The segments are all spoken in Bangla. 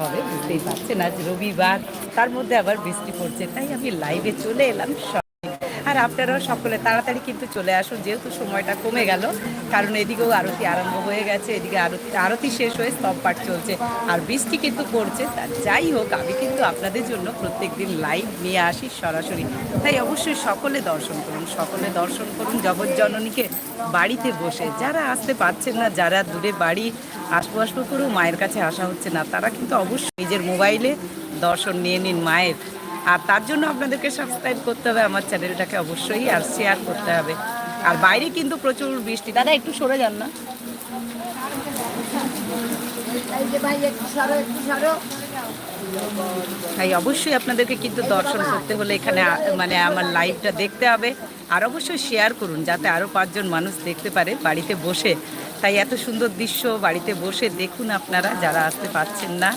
হবে, বুঝতেই পারছেন, আজ রবিবার, তার মধ্যে আবার বৃষ্টি পড়ছে, তাই আমি লাইভে চলে এলাম আর আপনারাও সকলে তাড়াতাড়ি কিন্তু চলে আসুন, যেহেতু সময়টা কমে গেল, কারণ এদিকেও আরতি আরম্ভ হয়ে গেছে, এদিকে আরতি আরতি শেষ হয়ে স্তব পাঠ চলছে। আর বৃষ্টি কিন্তু পড়ছে, তা যাই হোক, আমি কিন্তু আপনাদের জন্য প্রত্যেক দিন লাইভ নিয়ে আসি সরাসরি। তাই অবশ্যই সকলে দর্শন করুন, সকলে দর্শন করুন জগৎজননীকে বাড়িতে বসে। যারা আসতে পারছেন না, যারা দূরে বাড়ি, আসব আসব করেও মায়ের কাছে আসা হচ্ছে না। তারা কিন্তু অবশ্যই নিজের মোবাইলে দর্শন নিয়ে নিন মায়ের। আর তার জন্য আপনাদেরকে সাবস্ক্রাইব করতে হবে, আমার চ্যানেলটাকে অবশ্যই, আর শেয়ার করতে হবে। আর বাইরে কিন্তু প্রচুর বৃষ্টি। দাদা, একটু সরে যান না। তাই অবশ্যই আপনাদেরকে কিন্তু দর্শন করতে হলে এখানে মানে আমার লাইভটা দেখতে হবে। আর অবশ্যই শেয়ার করুন, যাতে আরও পাঁচজন মানুষ দেখতে পারে বাড়িতে বসে। তাই এত সুন্দর দৃশ্য বাড়িতে বসে দেখুন আপনারা, যারা আসতে পারছেন না।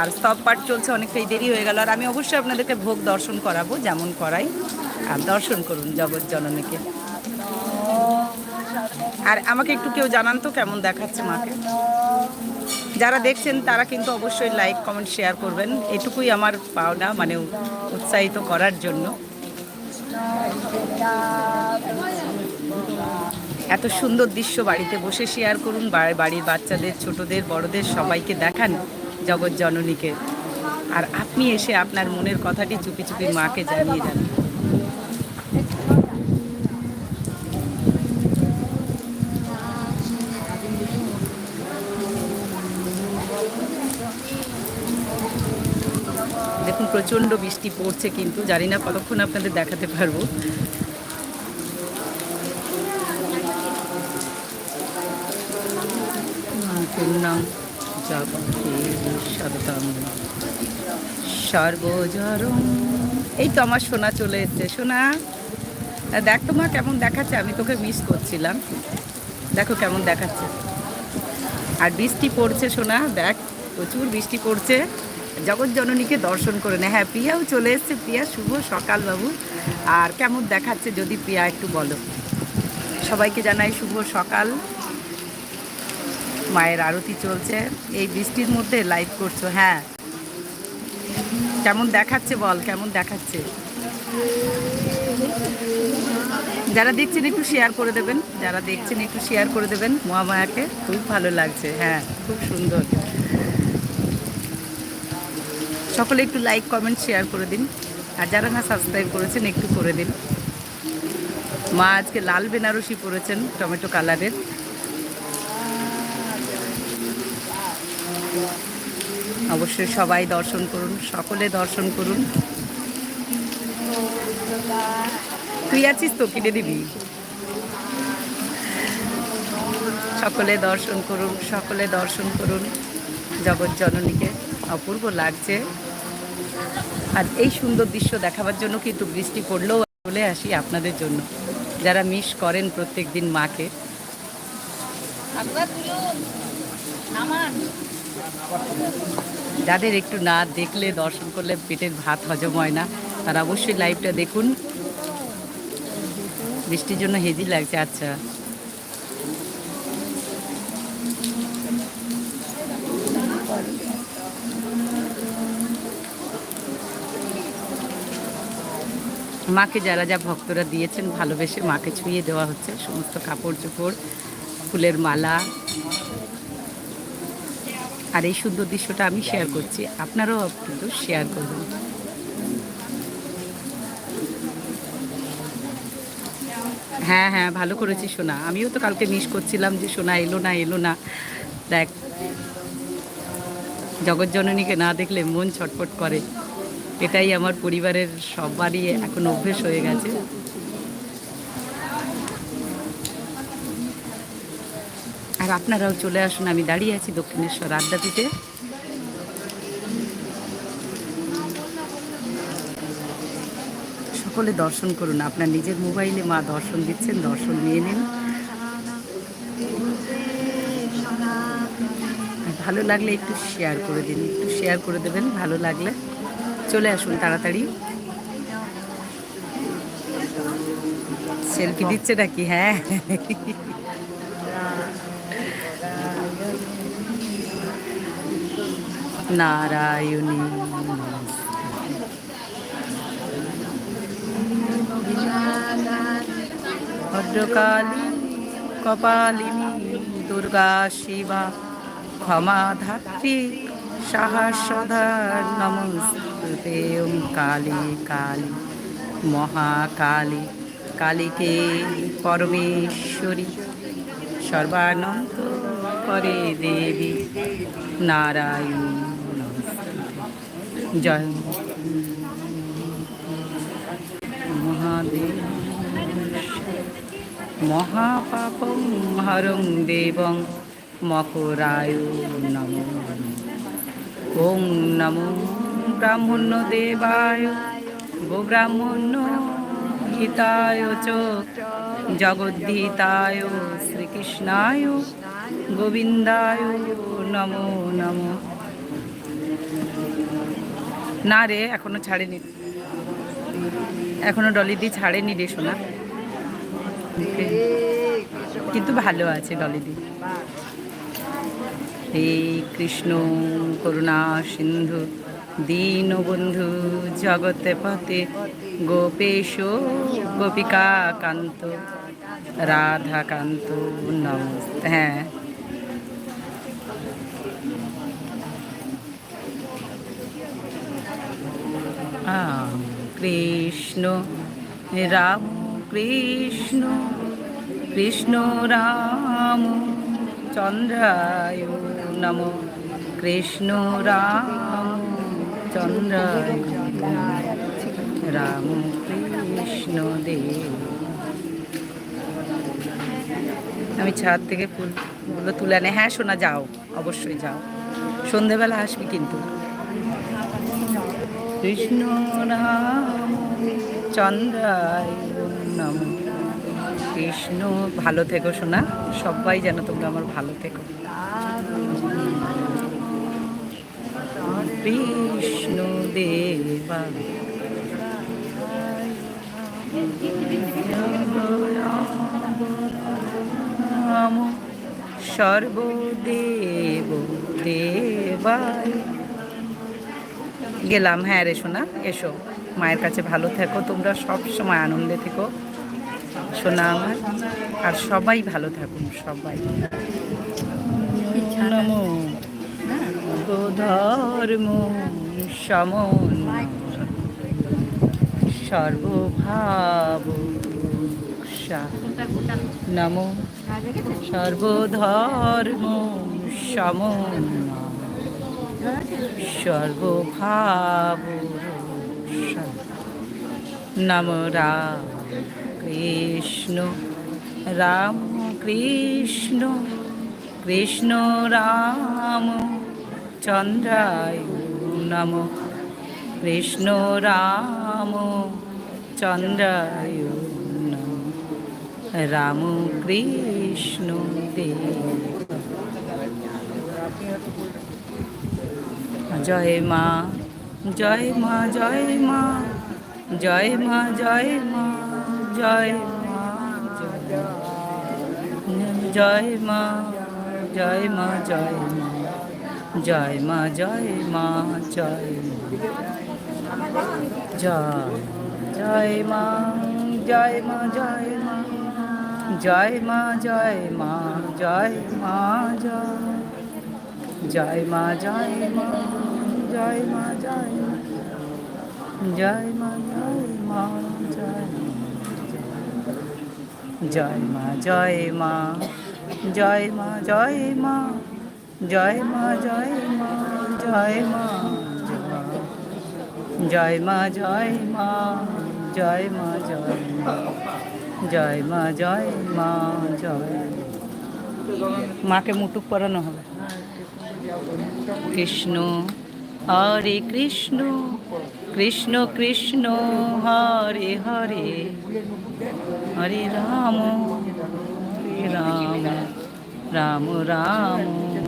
আর স্তব পাঠ চলছে, অনেকটাই দেরি হয়ে গেল। আর আমি অবশ্যই আপনাদেরকে ভোগ দর্শন করাবো, যেমন করাই। আর দর্শন করুন জগৎ জননীকে। আর আমাকে একটু কেউ জানান তো, কেমন দেখাচ্ছে মাকে? যারা দেখছেন, তারা কিন্তু অবশ্যই লাইক কমেন্ট শেয়ার করবেন। এটুকুই আমার পাওনা মানে উৎসাহিত করার জন্য। এত সুন্দর দৃশ্য বাড়িতে বসে শেয়ার করুন বাড়ির বাচ্চাদের, ছোটদের, বড়দের, সবাইকে দেখান জগৎ জননীকে। আর আপনি এসে আপনার মনের কথাটি চুপি চুপি মাকে জানিয়ে যান। প্রচণ্ড বৃষ্টি পড়ছে কিন্তু, জানি না কতক্ষণ আপনাদের দেখাতে পারব। এই তো আমার সোনা চলে এসছে। সোনা, দেখ তো মা কেমন দেখাচ্ছে, আমি তোকে মিস করছিলাম। দেখো কেমন দেখাচ্ছে। আর বৃষ্টি পড়ছে সোনা, দেখ, প্রচুর বৃষ্টি পড়ছে। জগৎ জননীকে দর্শন করে নেয়। হ্যাঁ প্রিয়াও চলে এসছে। প্রিয়া, শুভ সকাল বাবু। আর কেমন দেখাচ্ছে যদি প্রিয়া একটু বলো? সবাইকে জানাই শুভ সকাল। মায়ের আরতি চলছে। এই বৃষ্টির মধ্যে লাইভ করছ হ্যাঁ। কেমন দেখাচ্ছে বল, কেমন দেখাচ্ছে? যারা দেখছেন একটু শেয়ার করে দেবেন। যারা দেখছেন একটু শেয়ার করে দেবেন মহামায়াকে, খুব ভালো লাগছে হ্যাঁ খুব সুন্দর। সকলে একটু লাইক কমেন্ট শেয়ার করে দিন। আর যারা না সাবস্ক্রাইব করেছেন, একটু করে দিন। মা আজকে লাল বেনারসি পরেছেন টমেটো কালারের। অবশ্যই সবাই দর্শন করুন, সকলে দর্শন করুন। তুই আছিস তো, কিনে দিবি? সকলে দর্শন করুন, সকলে দর্শন করুন। জগৎ জননীকে অপূর্ব লাগছে। আর এই সুন্দর দৃশ্য দেখাবার জন্য কিন্তু বৃষ্টি পড়লেও চলে আসি আপনাদের জন্য। যারা মিস করেন প্রত্যেক দিন মাকে। যাদের একটু না দেখলে, দর্শন করলে পেটের ভাত হজম হয় না, তারা অবশ্যই লাইভটা দেখুন। বৃষ্টির জন্য হেজি লাগছে আচ্ছা। মাকে যারা যা ভক্তরা দিয়েছেন ভালোবেসে মাকে ছুঁয়ে দেওয়া হচ্ছে। সমস্ত কাপড় চোপড়, ফুলের মালা। আর এই সুন্দর দৃশ্যটা আমি শেয়ার করছি। আপনারাও কিন্তু শেয়ার করবেন হ্যাঁ হ্যাঁ ভালো করেছি সোনা। আমিও তো কালকে মিস করছিলাম যে সোনা এলো না এলো না। দেখ, জগৎজননীকে না দেখলে মন ছটফট করে। এটাই আমার পরিবারের সবারই এখন অভ্যেস হয়ে গেছে। আর আপনারাও চলে আসুন, আমি দাঁড়িয়ে আছি দক্ষিণেশ্বর আড্ডাটিতে। সকলে দর্শন করুন, আপনার নিজের মোবাইলে মা দর্শন দিচ্ছেন, দর্শন নিয়ে নিন। ভালো লাগলে একটু শেয়ার করে দিন, একটু শেয়ার করে দেবেন, ভালো লাগলে। চলে আসুন তাড়াতাড়ি। সেলফি দিচ্ছে নাকি? হ্যাঁ। নারায়ণী ভদ্রকালী, কপালিনী, দুর্গা শিবা, ক্ষমা ধাত্রী সাহসধা নমস্তে ওম কালী কালী, মহাকালী, কালীকে পরমেশ্বরী, সর্বানন্দ করে দেবী, নারায়ণ জয় মহাদেব মহাপাপং হরং দেবং মকরায় নম। ওং নমো ব্রাহ্মণ্য দেবায়, গো ব্রাহ্মণ্য হিতায় চ। জগদ্ধিতায় শ্রীকৃষ্ণায়, গোবিন্দায় নমো নমো। না রে, এখনও ছাড়েনি। এখনও ডলিদি ছাড়েনি রে, সোনা। কিন্তু ভালো আছে ডলিদি হে কৃষ্ণ, করুণা, সিন্ধু। দীনবন্ধু জগতে পথে গোপেশ, গোপিকা কান্ত রাধাকান্ত নমস্তে হ্যাঁ। কৃষ্ণ, রাম কৃষ্ণ কৃষ্ণ রাম চন্দ্রায় নম। কৃষ্ণ রাম চন্দ্রায় রাম কৃষ্ণ দেব। আমি ছাদ থেকে ফুলগুলো তুলে আনে। হ্যাঁ শোনা যাও, অবশ্যই যাও। সন্ধেবেলা আসবি কিন্তু। কৃষ্ণ, রাম কৃষ্ণ, ভালো থেকো শোনা সবাই যেন তোমরা আমার ভালো থেকো। কৃষ্ণ দেবা রাম সর্বদেব দেবায় গেলাম হ্যাঁ রে সোনা, এসো। মায়ের কাছে ভালো থেকো, তোমরা সব সময় আনন্দে থেকো। সোনা আমার, আর সবাই ভালো থাকুন, সবাই নমো ধর্ম সমন সর্বভাব নমো। সর্বধর্ম সমন সর্বভাব নম কৃষ্ণ। রাম কৃষ্ণ। কৃষ্ণ রাম। চন্দ্রায় নম। কৃষ্ণ রাম চন্দ্রায় নম। রাম কৃষ্ণ দেব। জয় মা জয় মা জয় মা জয় মা জয় মা জয় মা জয় মা জয় মা জয় মা জয় মা জয় মা জয় জয় জয় মা জয় মা জয় মা জয় মা জয় মা জয় মা জয় জয় মা জয় মা জয় মা জয় মা জয় মা জয় মা জয় জয় মা জয় মা জয় মা জয় মা জয় মা জয় মা জয় মা। জয় মা জয় মা জয় মা জয় মা। জয় মা জয় মা, জয় মাকে মুটুক পরানো হবে। কৃষ্ণ, হরে কৃষ্ণ কৃষ্ণ কৃষ্ণ, হরে হরে। হরে রাম রাম রাম রাম।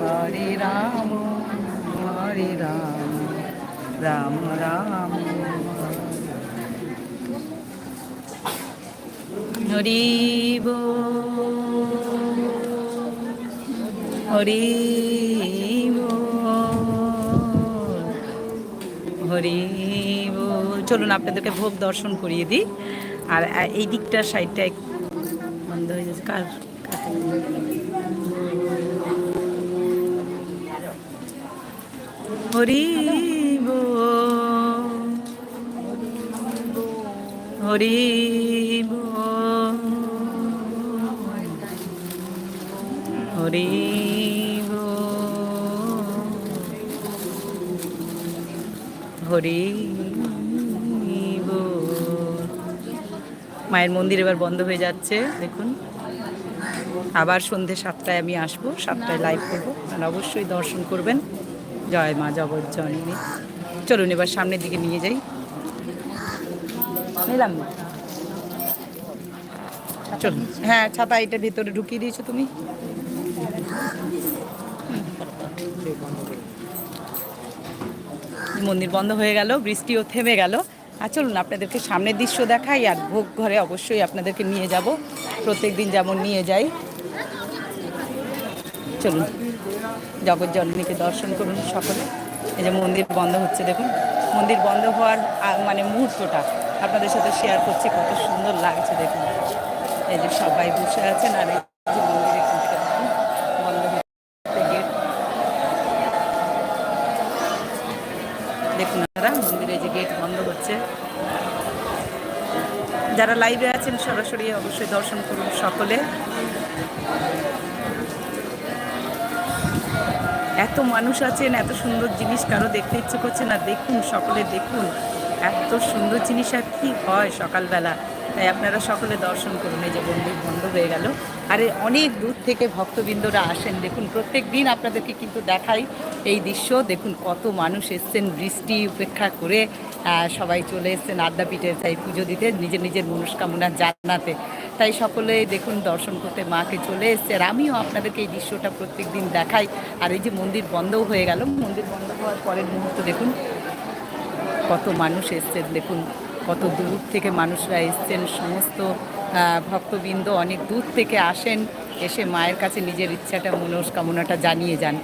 হরে রাম হরে রাম রাম রাম। হরি বল হরি বল হরি বল চলুন আপনাদেরকে ভোগ দর্শন করিয়ে দিই। আর এই দিকটা সাইডটা বন্ধ হয়ে যাচ্ছে। কার? হরি হরি হরি হরি মায়ের মন্দির এবার বন্ধ হয়ে যাচ্ছে, দেখুন। আবার সন্ধে সাতটায় আমি আসব, সাতটায় লাইভ করব। অবশ্যই দর্শন করবেন। জয় মা জগজ্জননী চলুন এবার সামনের দিকে নিয়ে যাই। নিলাম না চলুন। হ্যাঁ ছাতা এটা ভেতরে ঢুকিয়ে দিয়েছ তুমি। মন্দির বন্ধ হয়ে গেল বৃষ্টিও থেমে গেল। আর চলুন আপনাদেরকে সামনের দৃশ্য দেখাই আর ভোগ ঘরে অবশ্যই আপনাদেরকে নিয়ে যাব। প্রত্যেক দিন যেমন নিয়ে যাই। চলুন। জগৎ জননীকে দর্শন করুন সকলে। এই যে মন্দির বন্ধ হচ্ছে, দেখুন। মন্দির বন্ধ হওয়ার মানে মুহূর্তটা আপনাদের সাথে শেয়ার করছি, কত সুন্দর লাগছে দেখুন। এই যে সবাই বসে আছেন আর এই দেখুন আপনারা, মন্দিরে যে গেট বন্ধ হচ্ছে। যারা লাইভে আছেন সরাসরি অবশ্যই দর্শন করুন সকলে। এত মানুষ আছেন, এত সুন্দর জিনিস কারও দেখতে ইচ্ছে করছে না, দেখুন, সকলে দেখুন। এত সুন্দর জিনিস আর কি হয় সকালবেলা। তাই আপনারা সকলে দর্শন করুন, এই যে মন্দির বন্ধ হয়ে গেল। আরে, অনেক দূর থেকে ভক্তবৃন্দরা আসেন। দেখুন, প্রত্যেক দিন আপনাদেরকে কিন্তু দেখাই এই দৃশ্য। দেখুন, কত মানুষ এসছেন, বৃষ্টি উপেক্ষা করে সবাই চলে এসছেন আদ্যাপীঠে তাই পুজো দিতে, নিজের নিজের মনস্কামনা জানাতে। তাই সকলে দেখুন, দর্শন করতে মাকে চলে এসছে। আর আমিও আপনাদেরকে এই দৃশ্যটা প্রত্যেক দিন দেখাই। আর এই যে মন্দির বন্ধও হয়ে গেল। মন্দির বন্ধ হওয়ার পরের মুহূর্ত দেখুন, কত মানুষ এসছেন দেখুন, কত দূর থেকে মানুষরা এসছেন। সমস্ত ভক্তবৃন্দ অনেক দূর থেকে আসেন, এসে মায়ের কাছে নিজের ইচ্ছাটা, মনস্কামনাটা জানিয়ে যান।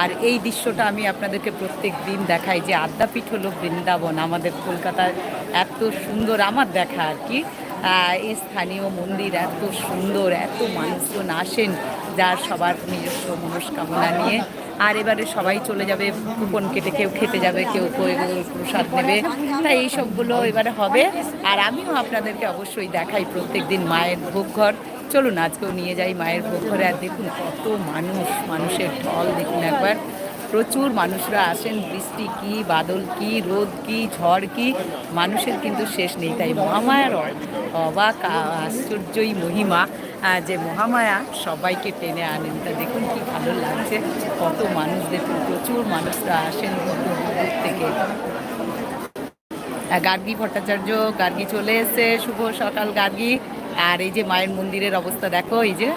আর এই দৃশ্যটা আমি আপনাদেরকে প্রত্যেক দিন দেখাই যে আদ্যাপীঠ হলো বৃন্দাবন। আমাদের কলকাতার এত সুন্দর আমার দেখা আর কি। এই স্থানীয় মন্দির এত সুন্দর, এত মানুষজন আসেন যার সবার নিজস্ব মনস্কামনা নিয়ে। আর এবারে সবাই চলে যাবে, কুপন কেটে কেউ খেতে যাবে, কেউ প্রসাদ নেবে। তাই এই সবগুলো এবারে হবে। আর আমিও আপনাদেরকে অবশ্যই দেখাই প্রত্যেক দিন মায়ের ভোগ ঘর। চলুন, আজকেও নিয়ে যাই মায়ের ভোগ ঘরে। আর দেখুন, কত মানুষ, মানুষের ঢল, দেখুন একবার। প্রচুর মানুষরা আসেন, বৃষ্টি কি, বাদল কি, রোদ কি, ঝড় কি, মানুষের কিন্তু শেষ নেই। তাই মহামায়ার অবাক আশ্চর্যই মহিমা যে মহামায়া সবাইকে টেনে আনেন। তা দেখুন কি ভালো লাগছে, কত মানুষ দেখুন, প্রচুর মানুষরা আসেন দূর থেকে। গার্গী ভট্টাচার্য, গার্গী চলে এসছে। শুভ সকাল, গার্গী। আর এই যে মায়ের মন্দিরের অবস্থা, দেখো, এই যে।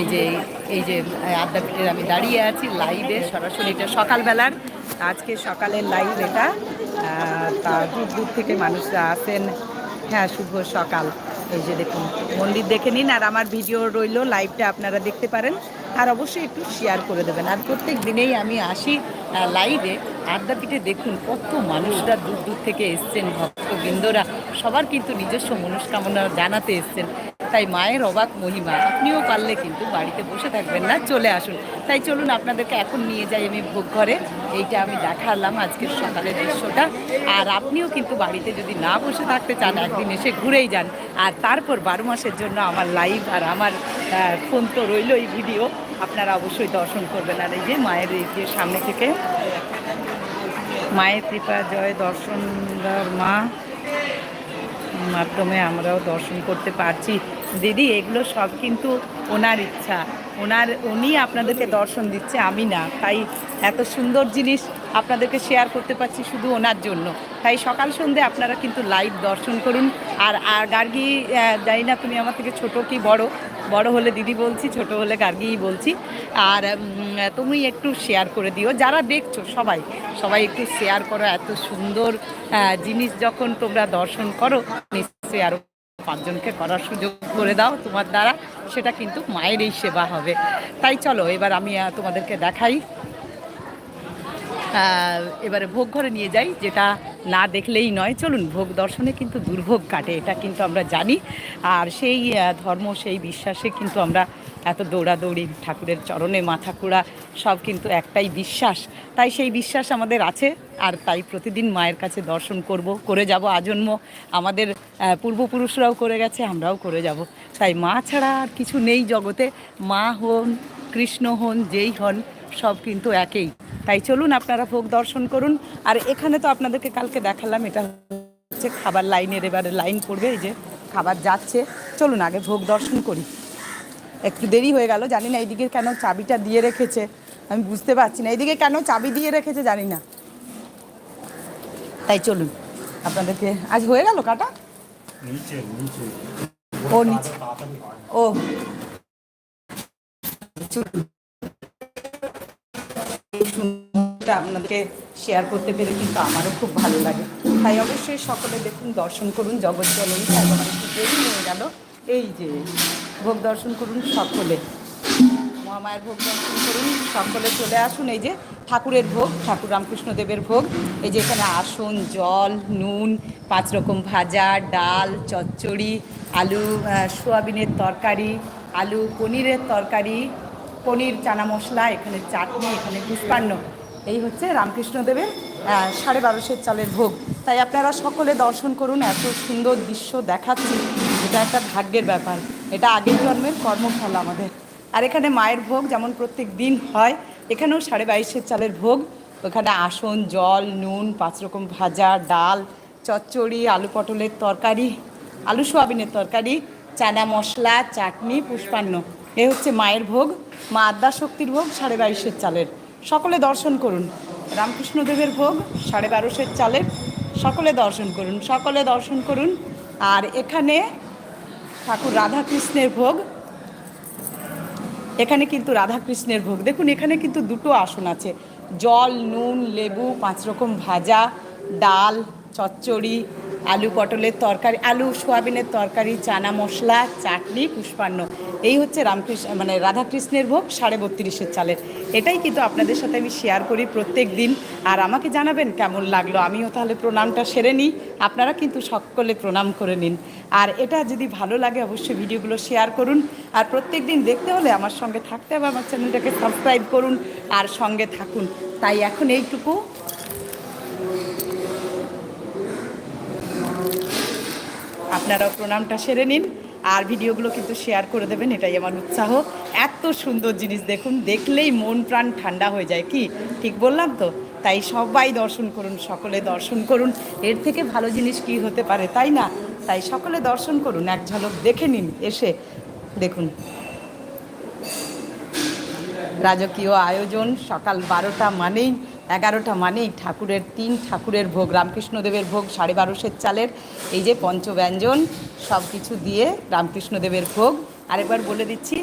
এই যে এই যে আদ্যাপীঠের আমি দাঁড়িয়ে আছি লাইভে সরাসরি এটা সকালবেলার। আজকে সকালের লাইভ এটা। তা দূর দূর থেকে মানুষরা আসেন। হ্যাঁ শুভ সকাল। এই যে দেখুন, মন্দির দেখে নিন আর আমার ভিডিও রইল লাইভটা আপনারা দেখতে পারেন। আর অবশ্যই একটু শেয়ার করে দেবেন। আর প্রত্যেক দিনেই আমি আসি লাইভে আদ্যাপীঠে দেখুন কত মানুষরা দূর দূর থেকে এসছেন, ভক্তবৃন্দরা। সবার কিন্তু নিজস্ব মনস্কামনা জানাতে এসছেন। তাই মায়ের অবাক মহিমা। আপনিও পারলে কিন্তু বাড়িতে বসে থাকবেন না, চলে আসুন। তাই চলুন, আপনাদেরকে এখন নিয়ে যাই আমি ভোগ ঘরে। এইটা আমি দেখালাম আজকের সকালের দৃশ্যটা। আর আপনিও কিন্তু বাড়িতে যদি না বসে থাকতে চান, একদিন এসে ঘুরেই যান। আর তারপর বারো মাসের জন্য আমার লাইভ আর আমার ফোন তো রইল এই ভিডিও। আপনারা অবশ্যই দর্শন করবেন। আর এই যে মায়ের এই যে সামনে থেকে, মায়ের কৃপা, জয়, দর্শনদার মা। মাধ্যমে আমরাও দর্শন করতে পারছি। দিদি, এগুলো সব কিন্তু ওনার ইচ্ছা। ওনার, উনি আপনাদেরকে দর্শন দিচ্ছে, আমি না। তাই এত সুন্দর জিনিস আপনাদেরকে শেয়ার করতে পারছি শুধু ওনার জন্য। তাই সকাল সন্ধে আপনারা কিন্তু লাইভ দর্শন করুন। আর আর গার্গি জানি না তুমি আমার থেকে ছোট কি বড়? বড় হলে দিদি বলছি, ছোট হলে গার্গিই বলছি। আর তুমি একটু শেয়ার করে দিও। যারা দেখছ সবাই সবাই একটু শেয়ার করো। এত সুন্দর জিনিস যখন তোমরা দর্শন করো, নিশ্চয়ই আরও পাঁচজনকে করার সুযোগ করে দাও তোমার দ্বারা, সেটা কিন্তু মায়ের এই সেবা হবে। তাই চলো, এবার আমি তোমাদেরকে দেখাই। এবারে ভোগ ঘরে নিয়ে যাই, যেটা না দেখলেই নয়। চলুন, ভোগ দর্শনে কিন্তু দুর্ভোগ কাটে, এটা কিন্তু আমরা জানি। আর সেই ধর্ম, সেই বিশ্বাসে কিন্তু আমরা এত দৌড়াদৌড়ি, ঠাকুরের চরণে মাথা কুড়া, সব কিন্তু একটাই বিশ্বাস। তাই সেই বিশ্বাস আমাদের আছে, আর তাই প্রতিদিন মায়ের কাছে দর্শন করব, করে যাব আজন্ম। আমাদের পূর্বপুরুষরাও করে গেছে, আমরাও করে যাব। তাই মা ছাড়া আর কিছু নেই জগতে। মা হন, কৃষ্ণ হন, যেই হন, সব কিন্তু একই। তাই চলুন আপনারা ভোগ দর্শন করুন। আর এখানে তো আপনাদেরকে কালকে দেখালাম এটা হচ্ছে খাবার লাইনের এবারে লাইন পড়বে এই যে খাবার যাচ্ছে। চলুন আগে ভোগ দর্শন করি। একটু দেরি হয়ে গেল জানি না এইদিকে কেন চাবিটা দিয়ে রেখেছে আমি বুঝতে পারছি না। এইদিকে কেন চাবি দিয়ে রেখেছে জানি না। তাই চলুন আপনাদেরকে আজ হয়ে গেল কাটা? ও নিচে। ও। চলুন। সুন্দরটা আপনাদেরকে শেয়ার করতে পেরে কিন্তু আমারও খুব ভালো লাগে। তাই অবশ্যই সকলে দেখুন, দর্শন করুন, জগৎ জননী তাই হয়ে গেল। এই যে, ভোগ দর্শন করুন সকলে। মহামায়ের ভোগ দর্শন করুন, সকলে চলে আসুন। এই যে, ঠাকুরের ভোগ, ঠাকুর রামকৃষ্ণদেবের ভোগ। এই যে, এখানে আসন, জল, নুন, পাঁচ রকম ভাজা, ডাল, চচ্চড়ি, আলু সোয়াবিনের তরকারি, আলু, পনিরের তরকারি, পনির, চানা মশলা, এখানে চাটনি, এখানে পুষ্পান্ন। এই হচ্ছে রামকৃষ্ণদেবের সাড়ে বারোশের চালের ভোগ। তাই আপনারা সকলে দর্শন করুন, এত সুন্দর দৃশ্য দেখাচ্ছি। এটা একটা ভাগ্যের ব্যাপার। এটা আগের জন্মের কর্মফল আমাদের। আর এখানে মায়ের ভোগ যেমন প্রত্যেক দিন হয়, এখানেও সাড়ে বাইশের চালের ভোগ। ওখানে আসন, জল, নুন, পাঁচ রকম ভাজা, ডাল, চচ্চড়ি, আলু পটলের তরকারি, আলু সোয়াবিনের তরকারি, চানা মশলা, চাটনি, পুষ্পান্ন। এ হচ্ছে মায়ের ভোগ, মা আদ্যা শক্তির ভোগ, সাড়ে বাইশের চালের। সকলে দর্শন করুন। রামকৃষ্ণদেবের ভোগ, সাড়ে বারোশের চালের, সকলে দর্শন করুন, সকলে দর্শন করুন। আর এখানে ঠাকুর রাধাকৃষ্ণের ভোগ। এখানে কিন্তু রাধাকৃষ্ণের ভোগ। দেখুন, এখানে কিন্তু দুটো আসন আছে। জল, নুন, লেবু, পাঁচ রকম ভাজা, ডাল, চচ্চড়ি, আলু পটলের তরকারি, আলু, সোয়াবিনের তরকারি, চানা মশলা, চাটনি, পুষ্পান্ন। এই হচ্ছে রামকৃষ্ণ মানে রাধাকৃষ্ণের ভোগ সাড়ে বত্রিশের চালের। এটাই কিন্তু আপনাদের সাথে আমি শেয়ার করি প্রত্যেক দিন। আর আমাকে জানাবেন কেমন লাগল। আমিও তাহলে প্রণামটা সেরে নিই। আপনারা কিন্তু সকলে প্রণাম করে নিন। আর এটা যদি ভালো লাগে অবশ্যই ভিডিওগুলো শেয়ার করুন। আর প্রত্যেক দিন দেখতে হলে আমার সঙ্গে থাকতে হবে। আমার চ্যানেলটাকে সাবস্ক্রাইব করুন আর সঙ্গে থাকুন। তাই এখন এইটুকু। আপনারাও প্রণামটা সেরে নিন। আর ভিডিওগুলো কিন্তু শেয়ার করে দেবেন, এটাই আমার উৎসাহ। এত সুন্দর জিনিস দেখুন, দেখলেই মন প্রাণ ঠান্ডা হয়ে যায়, কি? ঠিক বললাম তো? তাই সবাই দর্শন করুন, সকলে দর্শন করুন। এর থেকে ভালো জিনিস কি হতে পারে, তাই না? তাই সকলে দর্শন করুন, এক ঝলক দেখে নিন, এসে দেখুন। রাজকীয় আয়োজন সকাল বারোটা মানেই এগারোটা মানেই ঠাকুরের তিন ঠাকুরের ভোগ, রামকৃষ্ণদেবের ভোগ, সাড়ে বারোশের চালের, এই যে পঞ্চব্যঞ্জন সব কিছু দিয়ে রামকৃষ্ণদেবের ভোগ। আরেকবার বলে দিচ্ছি,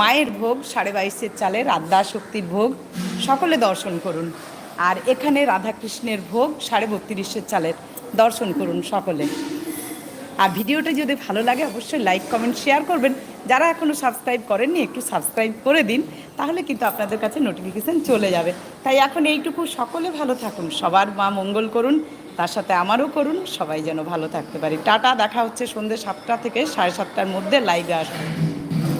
মায়ের ভোগ, সাড়ে বাইশের চালের আদ্যা শক্তির ভোগ, সকলে দর্শন করুন। আর এখানে রাধাকৃষ্ণের ভোগ, সাড়ে বত্রিশের চালের, দর্শন করুন সকলে। আর ভিডিওটা যদি ভালো লাগে, অবশ্যই লাইক কমেন্ট শেয়ার করবেন। যারা এখনও সাবস্ক্রাইব করেননি, একটু সাবস্ক্রাইব করে দিন, তাহলে কিন্তু আপনাদের কাছে নোটিফিকেশান চলে যাবে। তাই এখন এইটুকু, সকলে ভালো থাকুন, সবার মা মঙ্গল করুন, তার সাথে আমারও করুন, সবাই যেন ভালো থাকতে পারি। টাটা, দেখা হচ্ছে সন্ধ্যে সাতটা থেকে সাড়ে সাতটার মধ্যে লাইভে আসুন।